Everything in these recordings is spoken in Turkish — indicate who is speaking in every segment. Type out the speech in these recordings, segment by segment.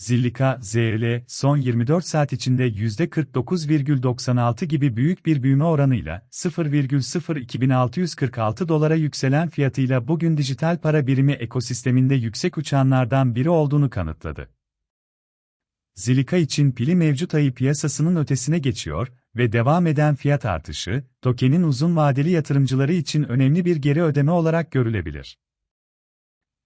Speaker 1: Zillika, ZL, son 24 saat içinde %49,96 gibi büyük bir büyüme oranıyla 0,02646 dolara yükselen fiyatıyla bugün dijital para birimi ekosisteminde yüksek uçanlardan biri olduğunu kanıtladı. Zilika için pili mevcut ayı piyasasının ötesine geçiyor ve devam eden fiyat artışı, tokenin uzun vadeli yatırımcıları için önemli bir geri ödeme olarak görülebilir.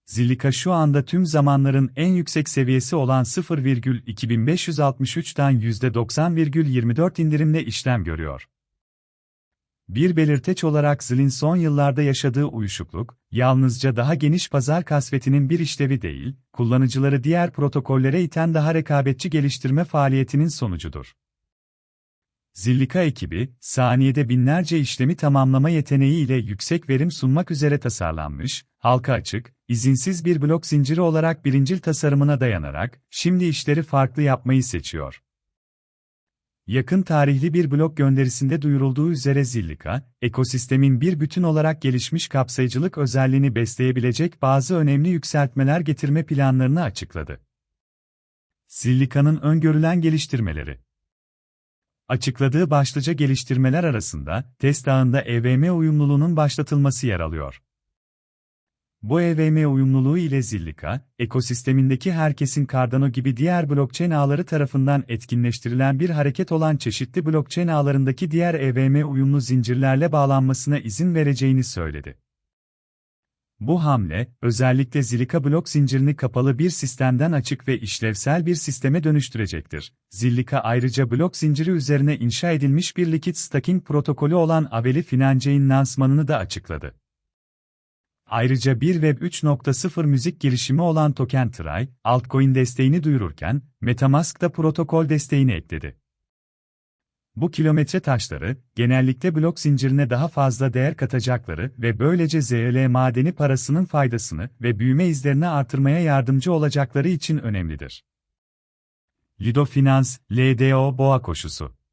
Speaker 1: Zillika şu anda tüm zamanların en yüksek seviyesi olan 0,2563'ten %90,24 indirimle işlem görüyor. Bir belirteç olarak Zil'in son yıllarda yaşadığı uyuşukluk, yalnızca daha geniş pazar kasvetinin bir işlevi değil, kullanıcıları diğer protokollere iten daha rekabetçi geliştirme faaliyetinin sonucudur. Zillika ekibi, saniyede binlerce işlemi tamamlama yeteneğiyle yüksek verim sunmak üzere tasarlanmış, halka açık, izinsiz bir blok zinciri olarak birincil tasarımına dayanarak, şimdi işleri farklı yapmayı seçiyor. Yakın tarihli bir blok gönderisinde duyurulduğu üzere Zillika, ekosistemin bir bütün olarak gelişmiş kapsayıcılık özelliğini besleyebilecek bazı önemli yükseltmeler getirme planlarını açıkladı. Zillika'nın öngörülen geliştirmeleri Açıkladığı başlıca geliştirmeler arasında, test ağında EVM uyumluluğunun başlatılması yer alıyor. Bu EVM uyumluluğu ile Zillika, ekosistemindeki herkesin Cardano gibi diğer blockchain ağları tarafından etkinleştirilen bir hareket olan çeşitli blockchain ağlarındaki diğer EVM uyumlu zincirlerle bağlanmasına izin vereceğini söyledi. Bu hamle, özellikle Zillika blok zincirini kapalı bir sistemden açık ve işlevsel bir sisteme dönüştürecektir. Zillika ayrıca blok zinciri üzerine inşa edilmiş bir likit staking protokolü olan Aveli Finance'in lansmanını da açıkladı. Ayrıca bir Web 3.0 müzik girişimi olan Token Try, altcoin desteğini duyururken, Metamask da protokol desteğini ekledi. Bu kilometre taşları, genellikle blok zincirine daha fazla değer katacakları ve böylece ZL madeni parasının faydasını ve büyüme izlerini artırmaya yardımcı olacakları için önemlidir. Lido Finance, LDO boğa koşusu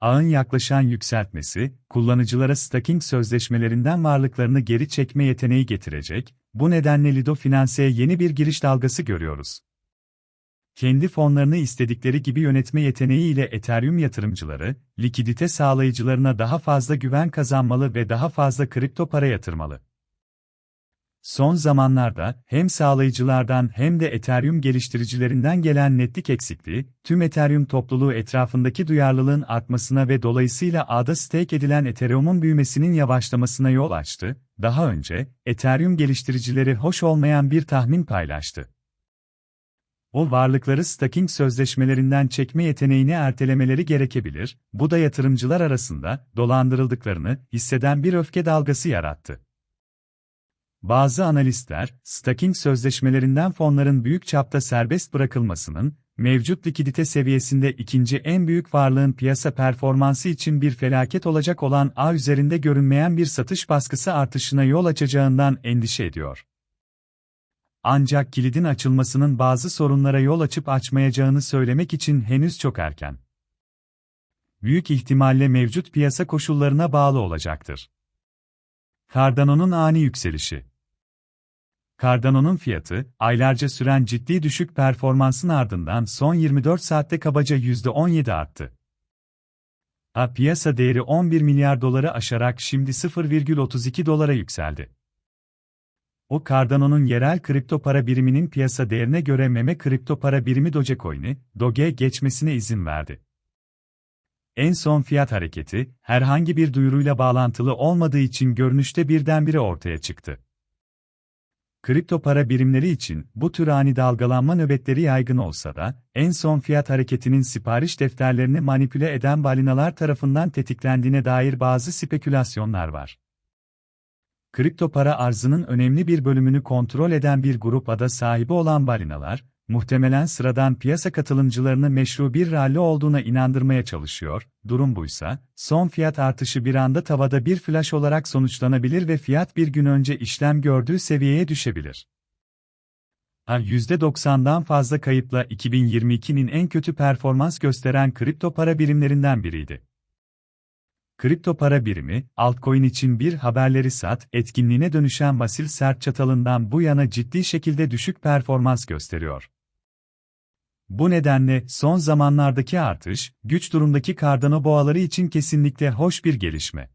Speaker 1: Ağın yaklaşan yükseltmesi, kullanıcılara staking sözleşmelerinden varlıklarını geri çekme yeteneği getirecek, bu nedenle Lido Finance'ye yeni bir giriş dalgası görüyoruz. Kendi fonlarını istedikleri gibi yönetme yeteneğiyle Ethereum yatırımcıları, likidite sağlayıcılarına daha fazla güven kazanmalı ve daha fazla kripto para yatırmalı. Son zamanlarda hem sağlayıcılardan hem de Ethereum geliştiricilerinden gelen netlik eksikliği, tüm Ethereum topluluğu etrafındaki duyarlılığın artmasına ve dolayısıyla ağda stake edilen Ethereum'un büyümesinin yavaşlamasına yol açtı. Daha önce, Ethereum geliştiricileri hoş olmayan bir tahmin paylaştı. O varlıkları staking sözleşmelerinden çekme yeteneğini ertelemeleri gerekebilir, bu da yatırımcılar arasında dolandırıldıklarını hisseden bir öfke dalgası yarattı. Bazı analistler, staking sözleşmelerinden fonların büyük çapta serbest bırakılmasının, mevcut likidite seviyesinde ikinci en büyük varlığın piyasa performansı için bir felaket olacak olan A üzerinde görünmeyen bir satış baskısı artışına yol açacağından endişe ediyor. Ancak kilidin açılmasının bazı sorunlara yol açıp açmayacağını söylemek için henüz çok erken. Büyük ihtimalle mevcut piyasa koşullarına bağlı olacaktır. Cardano'nun ani yükselişi Cardano'nun fiyatı, aylarca süren ciddi düşük performansın ardından son 24 saatte kabaca %17 arttı. A piyasa değeri 11 milyar doları aşarak şimdi 0,32 dolara yükseldi. O Cardano'nun yerel kripto para biriminin piyasa değerine göre meme kripto para birimi Dogecoin'i, Doge geçmesine izin verdi. En son fiyat hareketi, herhangi bir duyuruyla bağlantılı olmadığı için görünüşte birdenbire ortaya çıktı. Kripto para birimleri için bu tür ani dalgalanma nöbetleri yaygın olsa da, en son fiyat hareketinin sipariş defterlerini manipüle eden balinalar tarafından tetiklendiğine dair bazı spekülasyonlar var. Kripto para arzının önemli bir bölümünü kontrol eden bir grup ada sahibi olan balinalar, muhtemelen sıradan piyasa katılımcılarını meşru bir rally olduğuna inandırmaya çalışıyor, durum buysa, son fiyat artışı bir anda tavada bir flash olarak sonuçlanabilir ve fiyat bir gün önce işlem gördüğü seviyeye düşebilir. %90'dan fazla kayıpla 2022'nin en kötü performans gösteren kripto para birimlerinden biriydi. Kripto para birimi, altcoin için bir haberleri sat etkinliğine dönüşen Vasil Sert Çatal'ından bu yana ciddi şekilde düşük performans gösteriyor. Bu nedenle son zamanlardaki artış, güç durumdaki kardano boğaları için kesinlikle hoş bir gelişme.